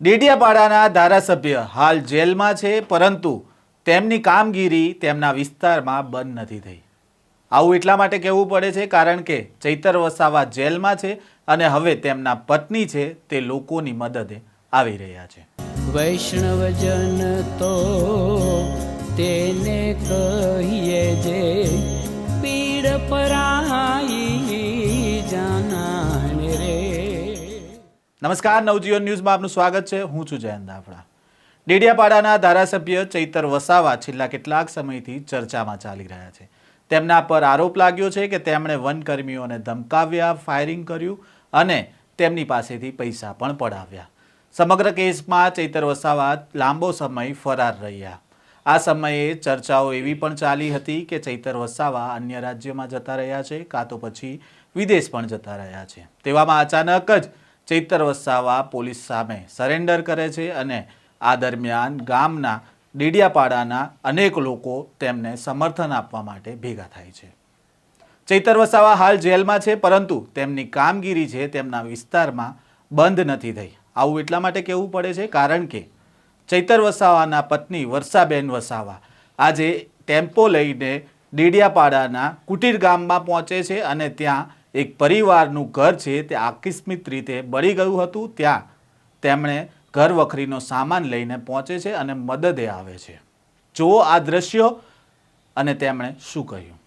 ડેડિયાપાડાના ધારાસભ્ય હાલ જેલમાં છે, પરંતુ તેમની કામગીરી તેમના વિસ્તારમાં બંધ નથી થઈ. આવું એટલા માટે કહેવું પડે છે, કારણ કે ચૈતર વસાવા જેલમાં છે અને હવે તેમના પત્ની છે, તે લોકોની મદદે આવી રહ્યા છે. વૈષ્ણવજન તો તેને કહીએ જે નમસ્કાર, નવજીવન ન્યૂઝમાં આપનું સ્વાગત છે. હું છું જયંત દાફડા. ડેડિયાપાડાના ધારાસભ્ય ચૈતર વસાવા છેલ્લા કેટલાક સમયથી ચર્ચામાં ચાલી રહ્યા છે. તેમના પર આરોપ લાગ્યો છે કે તેમણે વનકર્મીઓને ધમકાવ્યા, ફાયરિંગ કર્યું અને તેમની પાસેથી પૈસા પણ પડાવ્યા. સમગ્ર કેસમાં ચૈતર વસાવા લાંબો સમય ફરાર રહ્યા. આ સમયે ચર્ચાઓ એવી પણ ચાલી હતી કે ચૈતર વસાવા અન્ય રાજ્યમાં જતા રહ્યા છે, કાં તો પછી વિદેશ પણ જતા રહ્યા છે. તેવામાં અચાનક જ ચૈતર વસાવા પોલીસ સામે સરેન્ડર કરે છે અને આ દરમિયાન ગામના ડેડિયાપાડાના અનેક લોકો તેમને સમર્થન આપવા માટે ભેગા થાય છે. ચૈતર વસાવા હાલ જેલમાં છે, પરંતુ તેમની કામગીરી છે તેમના વિસ્તારમાં બંધ નથી થઈ. આવું એટલા માટે કહેવું પડે છે, કારણ કે ચૈતર વસાવાના પત્ની વર્ષાબેન વસાવા આજે ટેમ્પો લઈને ડેડિયાપાડાના કુટીર ગામમાં પહોંચે છે અને ત્યાં એક પરિવારનું ઘર છે તે આકસ્મિક રીતે બળી ગયું હતું, ત્યાં તેમણે ઘર વખરીનો સામાન લઈને પહોંચે છે અને મદદે આવે છે. જો આ દ્રશ્યો અને તેમણે શું કહ્યું?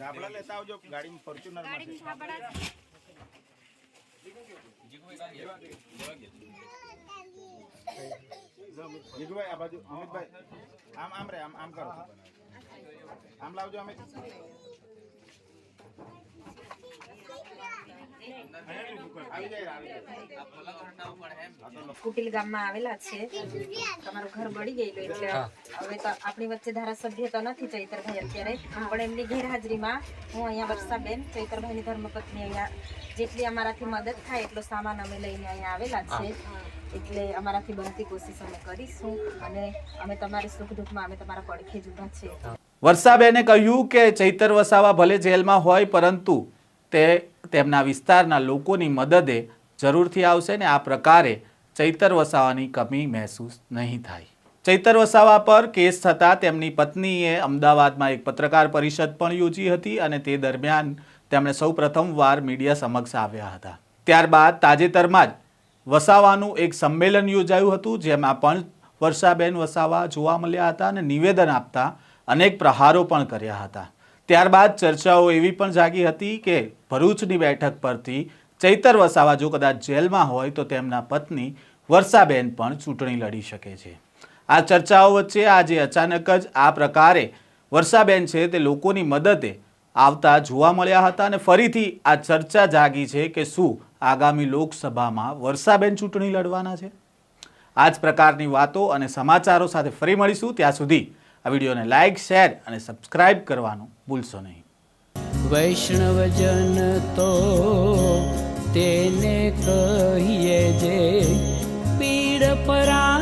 ગાબડા લેતા આવજો ગાડીમાં ફોર્ચ્યુનર માં જીગુભાઈ આ બાજુ અમિતભાઈ. આમ આમ રે આમ આમ કરો. આમ લાવજો અમિત. કુટિલ ગામમાં આવેલા છે. તમારું ઘર બળી ગયેલું એટલે હવે તો આપણી વચ્ચે ધારાસભ્ય તો નથી ચૈતરભાઈ અત્યારે પણ એમની ગેરહાજરીમાં હું અહીંયા વર્ષાબેન ચૈતરભાઈની ધર્મપત્ની અહીંયા જેટલી અમારાથી મદદ થાય એટલો સામાન અમે લઈને અહીંયા આવેલા છે. એટલે અમારાથી બનતી કોશિશ અમે કરીશું અને અમે તમારી સુખ દુઃખમાં અમે તમારા પડખે જ ઊભા છીએ. વર્ષાબેને કહ્યું કે ચૈતર વસાવા ભલે જેલમાં હોય, પરંતુ તે તેમના વિસ્તારના લોકોની મદદે જરૂરથી આવશે ને આ પ્રકારે ચૈતર વસાવાની કમી મહેસૂસ નહીં થાય. ચૈતર વસાવા પર કેસ થતાં તેમની પત્નીએ અમદાવાદમાં એક પત્રકાર પરિષદ પણ યોજી હતી અને તે દરમિયાન તેમણે સૌ પ્રથમવાર મીડિયા સમક્ષ આવ્યા હતા. ત્યારબાદ તાજેતરમાં જ વસાવાનું એક સંમેલન યોજાયું હતું, જેમાં પણ વર્ષાબેન વસાવા જોવા મળ્યા હતા અને નિવેદન આપતા અનેક પ્રહારો પણ કર્યા હતા. ત્યારબાદ ચર્ચાઓ એવી પણ જાગી હતી કે ભરૂચની બેઠક પરથી ચૈતર વસાવા જો કદાચ જેલમાં હોય તો તેમના પત્ની વર્ષાબેન પણ ચૂંટણી લડી શકે છે. આ ચર્ચાઓ વચ્ચે આજે અચાનક જ આ પ્રકારે વર્ષાબેન છે તે લોકોની મદદે આવતા જોવા મળ્યા હતા અને ફરીથી આ ચર્ચા જાગી છે કે શું આગામી લોકસભામાં વર્ષાબેન ચૂંટણી લડવાના છે? આ જ પ્રકારની વાતો અને સમાચારો સાથે ફરી મળીશું. ત્યાં સુધી આ વિડીયોને લાઇક શેર અને સબસ્ક્રાઇબ કરવાનું ભૂલશો નહીં. વૈષ્ણવજન તો તેને કહીએ જે પીડ પરાઈ